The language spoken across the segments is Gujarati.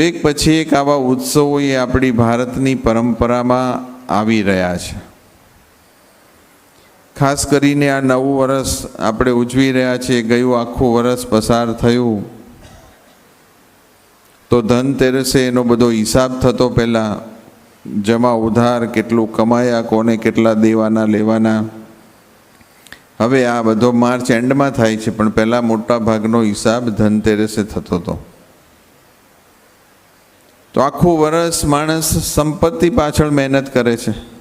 એક પછી એક આવા ઉત્સવો એ આપણી ભારતની પરંપરામાં આવી રહ્યા છે. ખાસ કરીને આ નવું વર્ષ આપણે ઉજવી રહ્યા છીએ, ગયું આખું વર્ષ પસાર થયું. તો ધનતેરસે એનો બધો હિસાબ થતો પહેલાં જમા ઉધાર, કેટલું કમાયા, કોને કેટલા દેવાના, લેવાના. હવે આ બધો માર્ચ એન્ડમાં થાય છે, પણ પહેલાં મોટા ભાગનો હિસાબ ધનતેરસે થતો હતો. તો આખું વર્ષ માણસ સંપત્તિ પાછળ મહેનત કરે છે.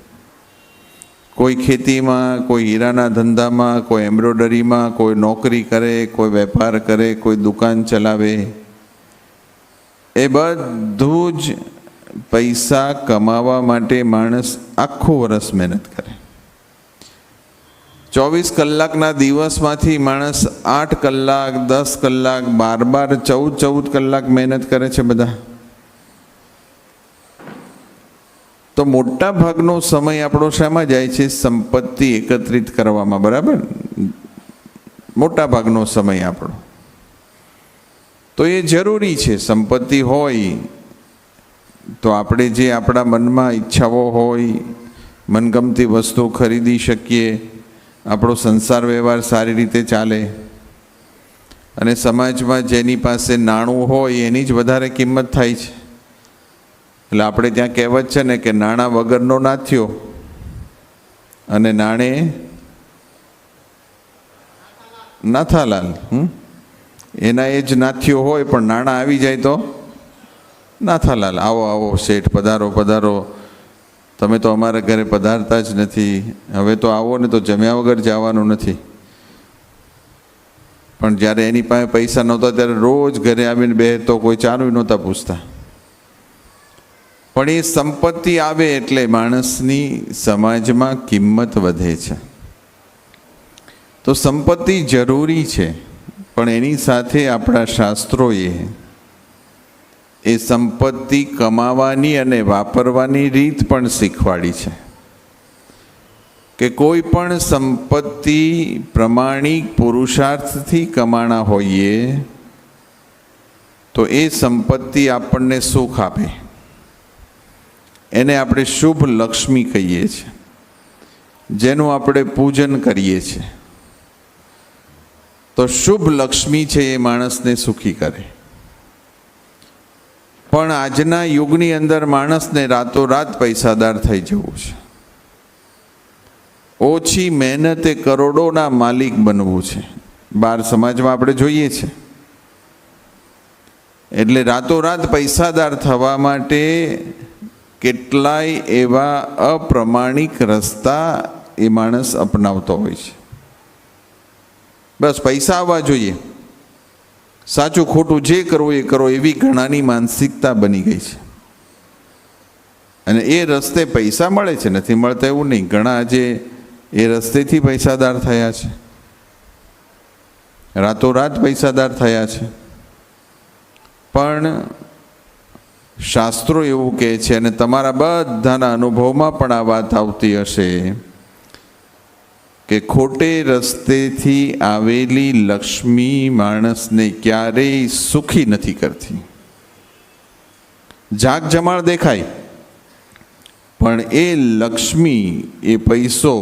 કોઈ ખેતીમાં, કોઈ હીરાના ધંધામાં, કોઈ એમ્બ્રોડરીમાં, કોઈ નોકરી કરે, કોઈ વેપાર કરે, કોઈ દુકાન ચલાવે. એ બધું જ પૈસા કમાવા માટે માણસ આખું વર્ષ મહેનત કરે. ચોવીસ કલાકના દિવસમાંથી માણસ આઠ કલાક, દસ કલાક, બાર બાર, ચૌદ ચૌદ કલાક મહેનત કરે છે બધા. તો મોટા ભાગનો સમય આપણો શામાં જાય છે? સંપત્તિ એકત્રિત કરવામાં, બરાબર? મોટા ભાગનો સમય આપણો. તો એ જરૂરી છે, સંપત્તિ હોય તો આપણે જે આપણા મનમાં ઈચ્છાઓ હોય, મનગમતી વસ્તુ ખરીદી શકીએ, આપણો સંસાર વ્યવહાર સારી રીતે ચાલે, અને સમાજમાં જેની પાસે નાણું હોય એની જ વધારે કિંમત થાય છે. એટલે આપણે ત્યાં કહેવત છે ને કે નાણાં વગરનો નાથ્યો અને નાણે નાથાલાલ એના એ જ નાથ્યો હોય પણ નાણાં આવી જાય તો નાથાલાલ. આવો આવો, શેઠ, પધારો પધારો. તમે તો અમારા ઘરે પધારતા જ નથી. હવે તો આવો ને તો જમ્યા વગર જવાનું નથી. પણ જ્યારે એની પાસે પૈસા નહોતા ત્યારે રોજ ઘરે આવીને બે તો કોઈ ચાલુ નહોતા પૂછતા. પણ એ સંપત્તિ આવે એટલે માણસની સમાજમાં કિંમત વધે છે. તો સંપત્તિ જરૂરી છે, પણ એની સાથે આપણા શાસ્ત્રોએ એ સંપત્તિ કમાવાની અને વાપરવાની રીત પણ શીખવાડી છે. કે કોઈ પણ સંપત્તિ પ્રમાણિક પુરુષાર્થથી કમાણા હોઈએ, તો એ સંપત્તિ આપણને સુખ આપે. એને આપણે શુભ લક્ષ્મી કહીએ છીએ. જેનું આપણે પૂજન કરીએ છીએ. તો શુભ લક્ષ્મી છે એ માણસને સુખી કરે. પણ આજના યુગની અંદર માણસને રાતોરાત પૈસાદાર થઈ જવું છે. ઓછી મહેનતે કરોડોના માલિક બનવું છે. બાર સમાજમાં આપણે જોઈએ છે. એટલે રાતોરાત પૈસાદાર થવા માટે કેટલાય એવા અપ્રમાણિક રસ્તા એ માણસ અપનાવતો હોય છે. બસ પૈસા આવવા જોઈએ. સાચું ખોટું જે કરવું એ કરો એવી ઘણાની માનસિકતા બની ગઈ છે. અને એ રસ્તે પૈસા મળે છે. નથી મળતા એવું નહીં. ઘણા આજે એ રસ્તેથી પૈસાદાર થયા છે. રાતોરાત પૈસાદાર થયા છે. પણ શાસ્ત્રો એવું કહે છે અને તમારા બધાના અનુભવમાં પણ આ વાત આવતી હશે કે ખોટે રસ્તેથી આવેલી લક્ષ્મી માણસને ક્યારેય સુખી નથી કરતી. જાગ જમાળ દેખાય, પણ એ લક્ષ્મી, એ પૈસો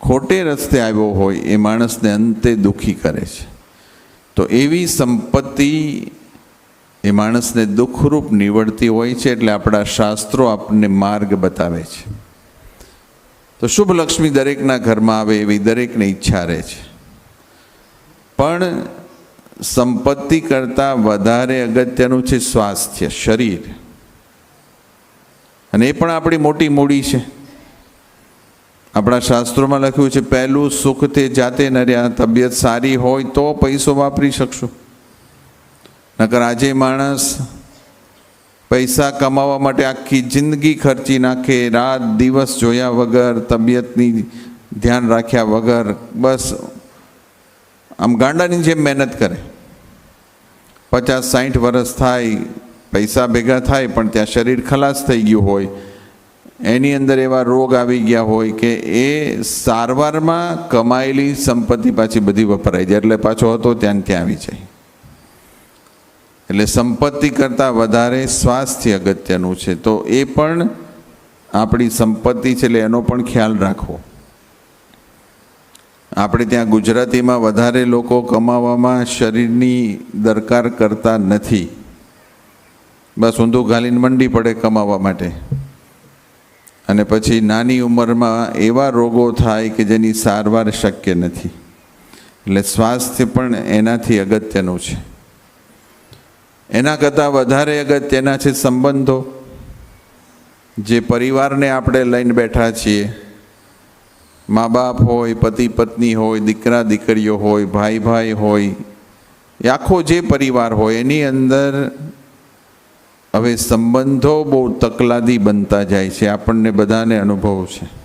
ખોટે રસ્તે આવ્યો હોય, એ માણસને અંતે દુઃખી કરે છે. તો એવી સંપત્તિ એ માણસને દુઃખરૂપ નીવડતી હોય છે એટલે આપણા શાસ્ત્રો આપણને માર્ગ બતાવે છે. તો શુભ લક્ષ્મી દરેકના ઘરમાં આવે એવી દરેકને ઈચ્છા રહે છે. પણ સંપત્તિ કરતાં વધારે અગત્યનું છે સ્વાસ્થ્ય, શરીર. અને એ પણ આપણી મોટી મૂડી છે. આપણા શાસ્ત્રોમાં લખ્યું છે, પહેલું સુખ તે જાતે નર્યા, તબિયત સારી હોય તો પૈસો વાપરી શકશું. નકર આજે માણસ પૈસા કમાવા માટે આખી જિંદગી ખર્ચી નાખે, રાત દિવસ જોયા વગર, તબિયતની ધ્યાન રાખ્યા વગર, બસ. આમ ગાંડાની જેમ મહેનત કરે. પચાસ સાઠ વર્ષ થાય, પૈસા ભેગા થાય, પણ ત્યાં શરીર ખલાસ થઈ ગયું હોય, એની અંદર એવા રોગ આવી ગયા હોય કે એ સારવારમાં કમાયેલી સંપત્તિ પાછી બધી વપરાઈ જાય, એટલે પાછો હતો ત્યાં ત્યાં આવી જાય. એટલે સંપત્તિ કરતાં વધારે સ્વાસ્થ્ય અગત્યનું છે. તો એ પણ આપણી સંપત્તિ છે એટલે એનો પણ ખ્યાલ રાખવો. આપણે ત્યાં ગુજરાતીમાં વધારે લોકો કમાવામાં શરીરની દરકાર કરતા નથી. બસ ઊંધું ઘાલીને મંડી પડે કમાવા માટે. અને પછી નાની ઉંમરમાં એવા રોગો થાય કે જેની સારવાર શક્ય નથી. એટલે સ્વાસ્થ્ય પણ એનાથી અગત્યનું છે. એના કરતાં વધારે અગત્યના છે સંબંધો જે પરિવારને આપણે લઈને બેઠા છીએ મા બાપ હોય પતિ પત્ની હોય દીકરા દીકરીઓ હોય ભાઈ ભાઈ હોય, એ આખો જે પરિવાર હોય, એની અંદર હવે સંબંધો બહુ તકલાદી બનતા જાય છે. આપણને બધાને અનુભવ છે.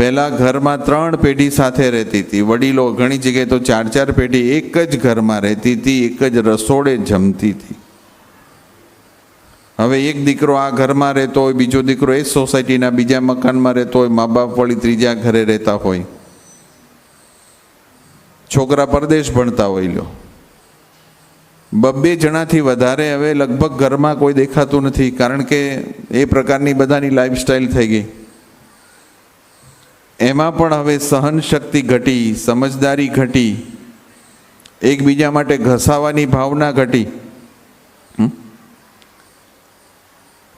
પહેલાં ઘરમાં ત્રણ પેઢી સાથે રહેતી હતી. વડીલો ઘણી જગ્યાએ તો ચાર ચાર પેઢી એક જ ઘરમાં રહેતી હતી, એક જ રસોડે જમતી હતી. હવે એક દીકરો આ ઘરમાં રહેતો હોય, બીજો દીકરો એ સોસાયટીના બીજા મકાનમાં રહેતો હોય મા બાપ વળી ત્રીજા ઘરે રહેતા હોય. છોકરા પરદેશ ભણતા હોય લો બબ્બે જણાથી વધારે હવે લગભગ ઘરમાં કોઈ દેખાતું નથી, કારણ કે એ પ્રકારની બધાની લાઈફસ્ટાઈલ થઈ ગઈ. એમાં પણ હવે સહન શક્તિ ઘટી, સમજદારી ઘટી, એકબીજા માટે ઘસાવાની ભાવના ઘટી?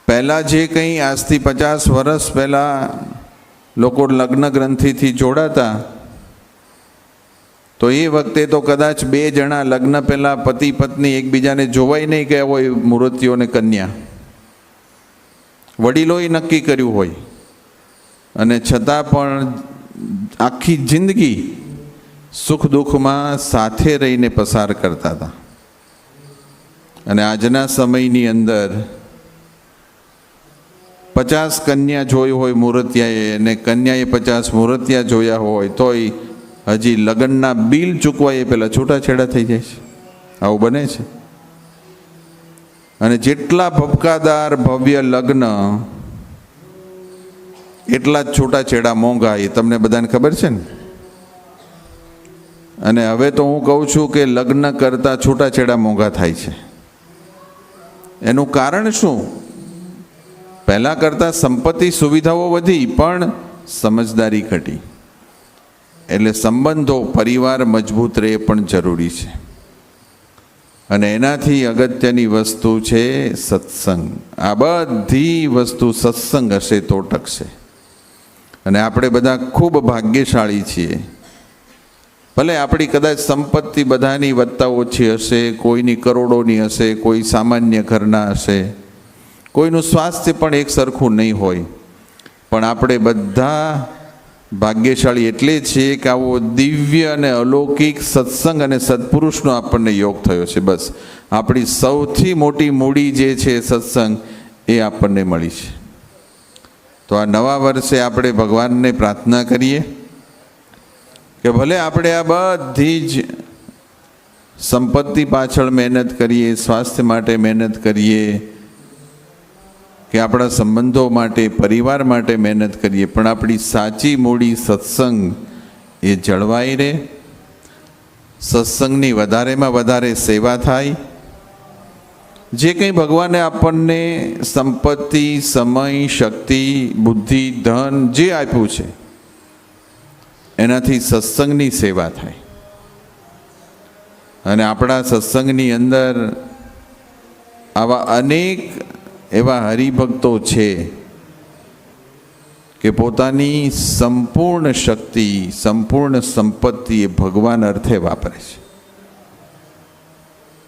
પહેલાં જે કંઈ આજથી પચાસ વર્ષ પહેલાં લોકો લગ્ન ગ્રંથિથી જોડાતા, તો એ વખતે તો કદાચ બે જણા લગ્ન પહેલાં પતિ પત્ની એકબીજાને જોવાય નહીં ગયા હોય મૂર્તિઓને કન્યા. વડીલોએ નક્કી કર્યું હોય. અને છતાં પણ આખી જિંદગી સુખ દુઃખમાં સાથે રહીને પસાર કરતા હતા. અને આજના સમયની અંદર પચાસ કન્યા જોઈ હોય મૂર્તિયાએ અને કન્યાએ પચાસ મૂર્તિયા જોયા હોય તોય હજી લગ્નના બિલ ચૂકવાય એ પહેલાં છૂટાછેડા થઈ જાય છે. આવું બને છે. અને જેટલા ભપકાદાર ભવ્ય લગ્ન એટલા જ છૂટાછેડા મોંઘા એ તમને બધાને ખબર છે ને? અને હવે તો હું કહું છું કે લગ્ન કરતાં છૂટાછેડા મોંઘા થાય છે. એનું કારણ શું? પહેલાં કરતાં સંપત્તિ સુવિધાઓ વધી, પણ સમજદારી ઘટી. એટલે સંબંધો, પરિવાર મજબૂત રહે પણ જરૂરી છે. અને એનાથી અગત્યની વસ્તુ છે સત્સંગ. આ બધી વસ્તુ સત્સંગ હશે તો ટકશે. અને આપણે બધા ખૂબ ભાગ્યશાળી છીએ. ભલે આપણી કદાચ સંપત્તિ બધાની વધતા ઓછી હશે, કોઈની કરોડોની હશે, કોઈ સામાન્ય ઘરના હશે, કોઈનું સ્વાસ્થ્ય પણ એક સરખું નહીં હોય. પણ આપણે બધા ભાગ્યશાળી એટલે છીએ કે આવો દિવ્ય અને અલૌકિક સત્સંગ અને સત્પુરુષનો આપણને યોગ થયો છે. બસ. આપણી સૌથી મોટી મૂડી જે છે સત્સંગ એ આપણને મળી છે. તો આ નવા વર્ષે આપણે ભગવાનને પ્રાર્થના કરીએ કે ભલે આપણે આ બધી જ સંપત્તિ પાછળ મહેનત કરીએ, સ્વાસ્થ્ય માટે મહેનત કરીએ, કે આપણા સંબંધો માટે, પરિવાર માટે મહેનત કરીએ, પણ આપણી સાચી મૂડી સત્સંગ એ જળવાઈ રહે. સત્સંગની વધારેમાં વધારે સેવા થાય. જે કંઈ ભગવાને આપણને સંપત્તિ, સમય, શક્તિ, બુદ્ધિ, ધન જે આપ્યું છે, એનાથી સત્સંગની સેવા થાય. અને આપણા સત્સંગની અંદર આવા અનેક એવા હરિભક્તો છે કે પોતાની સંપૂર્ણ શક્તિ, સંપૂર્ણ સંપત્તિ એ ભગવાન અર્થે વાપરે છે.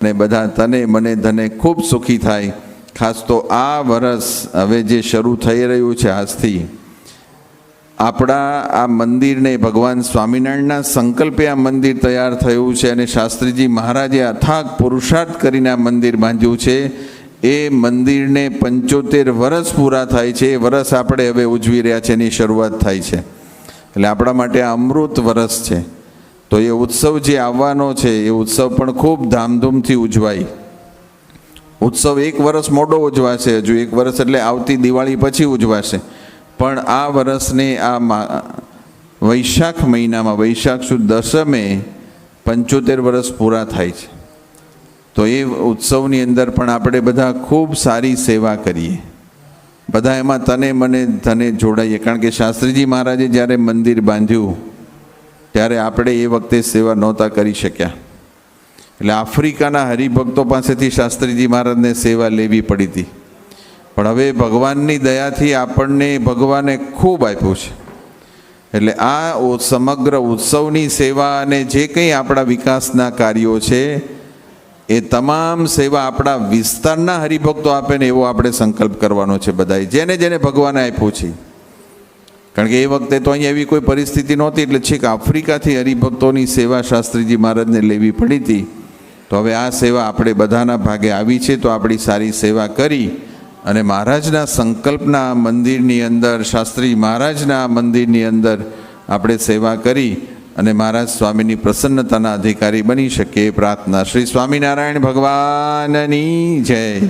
અને બધા તને મને ધને ખૂબ સુખી થાય. ખાસ તો આ વરસ હવે જે શરૂ થઈ રહ્યું છે આજથી, આપણા આ મંદિરને ભગવાન સ્વામિનારાયણના સંકલ્પે આ મંદિર તૈયાર થયું છે અને શાસ્ત્રીજી મહારાજે અથાગ પુરુષાર્થ કરીને આ મંદિર બાંધ્યું છે. એ મંદિરને પંચોતેર વરસ પૂરા થાય છે. એ વરસ આપણે હવે ઉજવી રહ્યા છે એની શરૂઆત થાય છે. એટલે આપણા માટે આ અમૃત વરસ છે. તો એ ઉત્સવ જે આવવાનો છે, એ ઉત્સવ પણ ખૂબ ધામધૂમથી ઉજવાય. ઉત્સવ એક વર્ષ મોડો ઉજવાશે, હજુ એક વર્ષ એટલે આવતી દિવાળી પછી ઉજવાશે. પણ આ વર્ષને આ વૈશાખ મહિનામાં, વૈશાખ સુદ દસમે પંચોતેર વર્ષ પૂરા થાય છે. તો એ ઉત્સવની અંદર પણ આપણે બધા ખૂબ સારી સેવા કરીએ. બધા એમાં તને મને, તને જોડાઈએ. કારણ કે શાસ્ત્રીજી મહારાજે જ્યારે મંદિર બાંધ્યું ત્યારે આપણે એ વખતે સેવા નહોતા કરી શક્યા. એટલે આફ્રિકાના હરિભક્તો પાસેથી શાસ્ત્રીજી મહારાજને સેવા લેવી પડી હતી. પણ હવે ભગવાનની દયાથી આપણને ભગવાને ખૂબ આપ્યું છે. એટલે આ સમગ્ર ઉત્સવની સેવા અને જે કંઈ આપણા વિકાસના કાર્યો છે, એ તમામ સેવા આપણા વિસ્તારના હરિભક્તો આપે ને એવો આપણે સંકલ્પ કરવાનો છે બધાએ. જેને જેને ભગવાને આપ્યું છે. કારણ કે એ વખતે તો અહીંયા એવી કોઈ પરિસ્થિતિ નહોતી એટલે છેક આફ્રિકાથી હરિભક્તોની સેવા શાસ્ત્રીજી મહારાજને લેવી પડી હતી. તો હવે આ સેવા આપણે બધાના ભાગે આવી છે તો આપણી સારી સેવા કરી અને મહારાજના સંકલ્પના મંદિરની અંદર, શાસ્ત્રી મહારાજના મંદિરની અંદર આપણે સેવા કરી અને મહારાજ સ્વામીની પ્રસન્નતાના અધિકારી બની શકીએ પ્રાર્થના. શ્રી સ્વામિનારાયણ ભગવાનની જય.